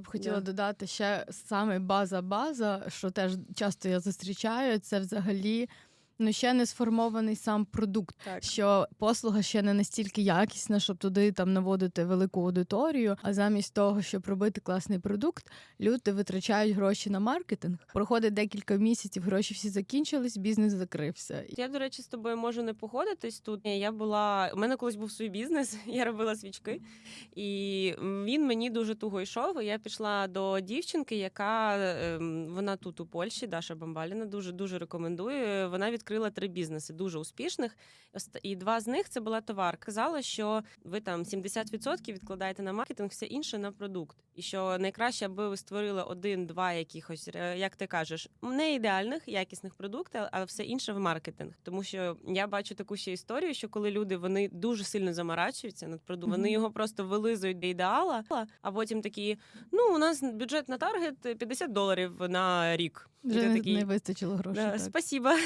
б хотіла yeah. додати ще саме база-база, що теж часто я зустрічаю, це взагалі. Ну, ще не сформований сам продукт, Так. що послуга ще не настільки якісна, щоб туди там наводити велику аудиторію. А замість того, щоб робити класний продукт, люди витрачають гроші на маркетинг. Проходить декілька місяців, гроші всі закінчились, бізнес закрився. Я, до речі, з тобою можу не погодитись тут. Я була у мене колись був свій бізнес, я робила свічки, і він мені дуже туго йшов. Я пішла до дівчинки, яка ем, вона тут у Польщі, Даша Бамбаліна, дуже дуже рекомендую. Вона відкрила три бізнеси, дуже успішних. І два з них це була товар. Казала, що ви там 70% відкладаєте на маркетинг, все інше на продукт. І що найкраще, аби ви створили один-два якихось, е, як ти кажеш, не ідеальних, якісних продуктів, але все інше в маркетинг. Тому що я бачу таку ще історію, що коли люди вони дуже сильно заморачуються над продуктом, вони його просто вилизують до ідеала, а потім такі: ну у нас бюджет на таргет 50 доларів на рік. Вже не, такий, не вистачило грошей. «Да, так. Спасіба.